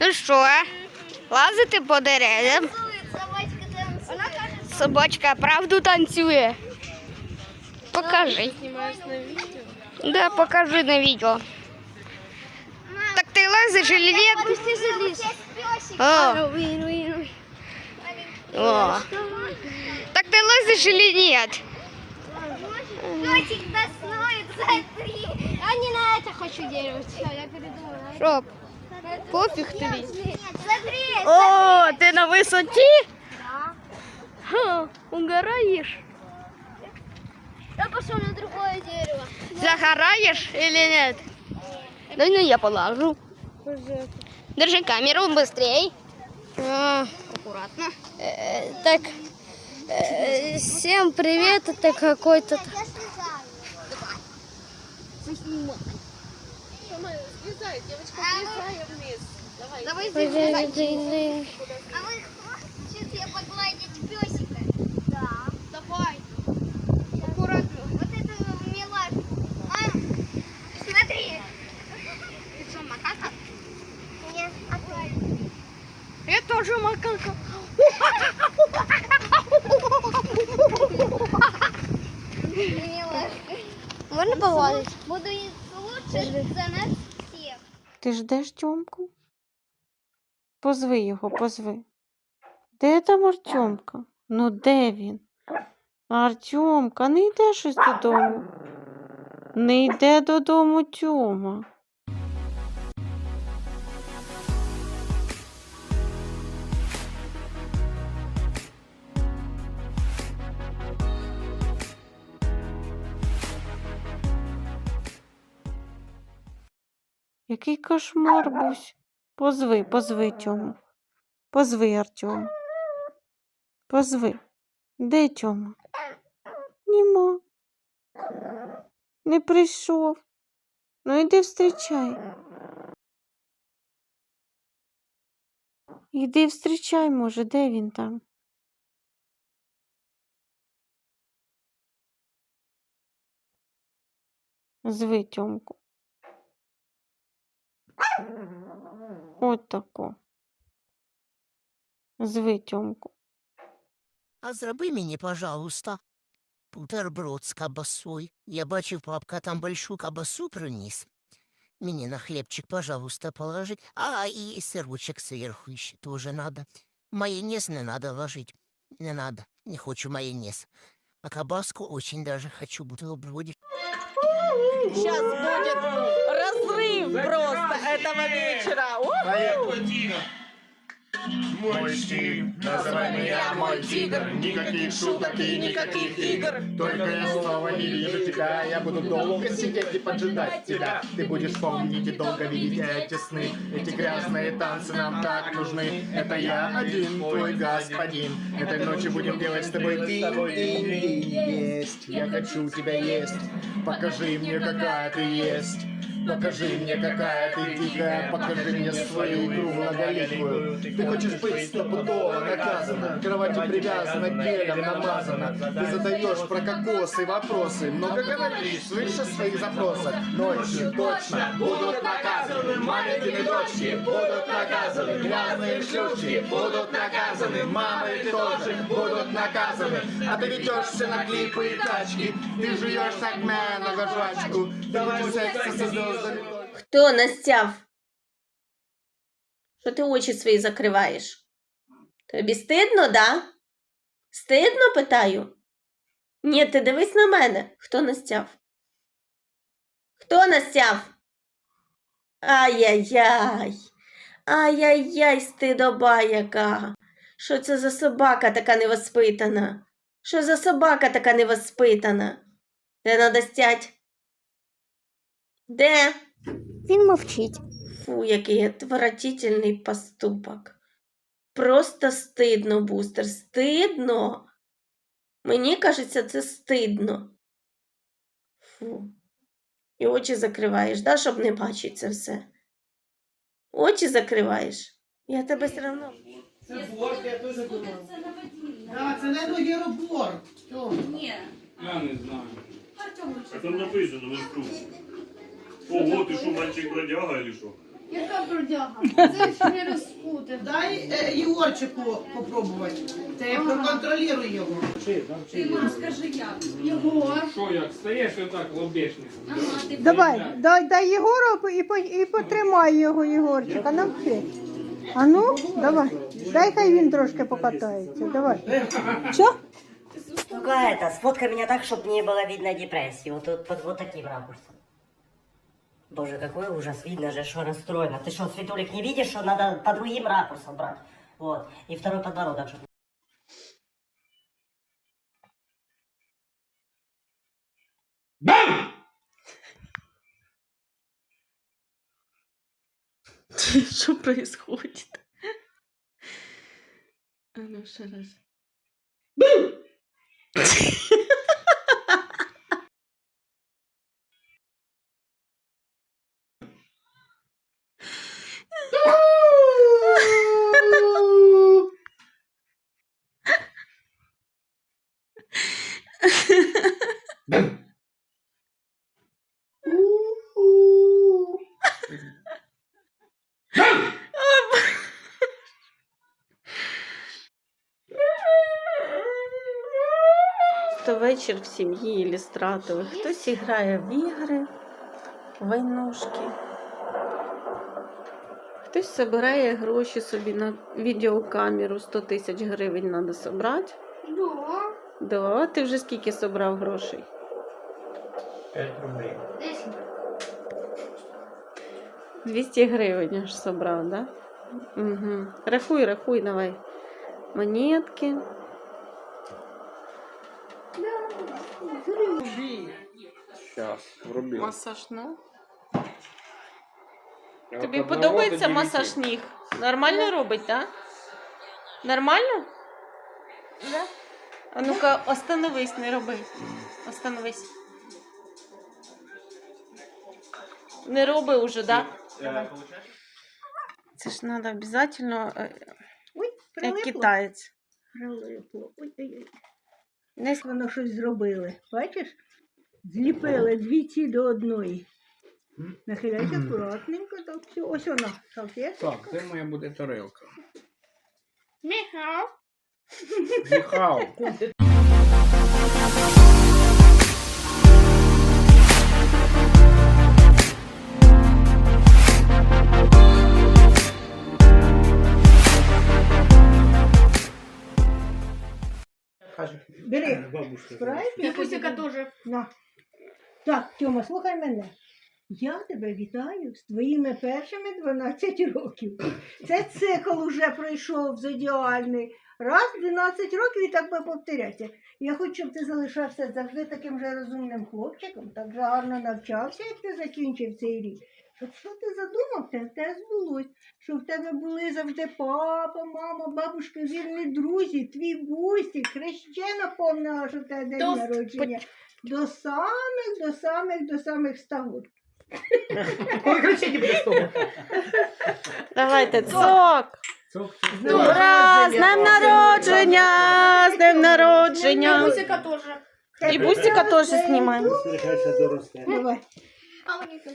Ну що, лазити по деревам? Собачка танцует. Она кажется, Собачка правду танцює. Покажи. снимаешь на видео. Да, покажи на відео. Так ти лазиш или ні? Почти залез. О, Уин, уин, уин. о. Так ти лазиш или ні? Котик доснует, смотри. А не на это хочу дерево. Все, я передумала. Що? Пофіг тобі. Нет, смотри. О, ти на висоті? Да. Ха, угораєш. Я пошел на другое дерево. Загораєш или нет? Да ну я полажу. Держи камеру быстрей. Аккуратно. Э, так, э, всем привет, это какой-то... Я Слезай, девочка, слезай вниз. Давай. Давай блин, блин. А вы хотите погладить песика? Да. Давай. Аккуратно. Вот это милашку. А, смотри. Ты что, макака? Нет, аккуратно. Я тоже макака. Милашка. Можно погладить? Буду Ти ждеш Тьомку? Позви його, позви. Де там Артемка? Ну де він? Артемка, не йде щось додому. Не йде додому Тьома. Який кошмар, Бусь. Позви, позви Тьому. Позви Артему. Позви. Де Тьома? Нема. Не прийшов. Ну йди встрічай. Йди встрічай, може, де він там? Зви Тьомку. От тако. Зви Тьомку. А зроби мені, пожалуйста, бутерброд з кабасой. Я бачив, папка там большую кабасу приніс. Мені на хлебчик, пожалуйста, положить. А, і сирочек сверху ще тоже надо. Майонез не надо ложить. Не надо. Не хочу майонез. А кабаску очень даже хочу бутербродик. Сейчас будет разрыв просто этого вечера. Мой стиль, называй меня мой тигр. Никаких шуток и никаких игр. Только я снова не вижу тебя Я буду долго сидеть и поджидать тебя. Ты будешь помнить и долго видеть эти сны. Эти грязные танцы нам так нужны. Это я один, твой господин. Этой ночью будем делать с тобой ты есть Я хочу тебя есть. Покажи мне, какая ты есть Покажи мне, какая ты дикая, покажи мне свою игру многоликую. Ты хочешь быть стопудово наказана, к кровати привязана, гелем намазана. Ты задаешь про кокосы вопросы, много говоришь, слышишь своих запросах. Ночью точно будут наказаны, маленькие дочки будут наказаны, грязные шлюшки будут наказаны, мамы тоже будут наказаны. А ты ведешься на клипы и тачки, ты жуешь так на жвачку, хочешь секса со звездами. Хто настяв? Що ти очі свої закриваєш? Тобі стидно, да? Стидно, питаю? Ні, ти дивись на мене. Хто настяв? Хто настяв? Ай-яй-яй. Ай-яй-яй, стидоба яка. Що це за собака така невоспитана? Що за собака така невоспитана? Де надо стять? Де? Він мовчить. Фу, який отвратительний поступок. Просто стидно, бустер, стидно. Мені кажеться, це стидно. Фу. І очі закриваєш, да, щоб не бачити це все. Очі закриваєш. Я тебе все одно. Це борт, я теж думав. Це не єроборт. Я не знаю. А там написано в инструкции. Ого, ты что, мальчик бродяга или что? Яка бродяга? Це ж не розпутав. Дай е, Єгорчику попробувати. Ти проконтролюй його. Дима, скажи як. Його. Що як стаєш отак лобешник? Ага, ти Давай, дай, дай Єгору і, по- і потримай його, Єгорчика, навчи. А ну, давай. Дай хай він трошки покатається. Давай. Що? Только это, сфоткай меня так, чтобы не было видно депрессии. Вот, тут под вот таким ракурсом. Боже, какой ужас. Видно же, что расстроена. Ты что, Светулик, не видишь, что надо по другим ракурсам брать? Вот. И второй подбородок, чтобы Що происходит? А ну ще раз. То вечір в сім'ї ілюстратових. Хтось грає в ігри, войнушки. Хтось збирає гроші собі на відеокамеру 100 тисяч гривень треба зібрати. Да. Да, ти вже скільки зібрав грошей? 5 рублей. 200 гривень аж зібрав, да? Угу. Рахуй, рахуй, давай. Монетки. Щас, врубив. Масаж ног. Тобі подобається масаж ніг? Нормально робить, так? Нормально? Да? А ну-ка, остановись, не роби. Остановись. Не роби уже, так? Да? Це ж треба обов'язково, е, Ой, як прилипло. китаєць. Прилипло. Ой-ой-ой. Не Воно щось зробили. Бачиш? Зліпили дві ці до одної. Нахиляйся акуратненько, так все. Ось вона, салфетка. Так, це моя буде тарелка. Михал. Міхал. Справді? І Пусіка теж. На. Так, Тьома, слухай мене. Я тебе вітаю з твоїми першими 12 років. Це цикл уже пройшов з ідеальний. Раз, 12 років і так би повторяться. Я хочу, щоб ти залишався завжди таким же розумним хлопчиком, так же гарно навчався, як ти закінчив цей рік. От що ти задумав, те збулось. Щоб в тебе були завжди папа, мама, бабушка, вірні друзі, твій бусік, хрещена повна, що тебе день До- народження. До самих, до самих, до самих ста років. Давайте, цок! Цок, Ура! З днем народження! З днем народження! Пусіка теж. І бусика теж знімаємо. Давай. А мені теж.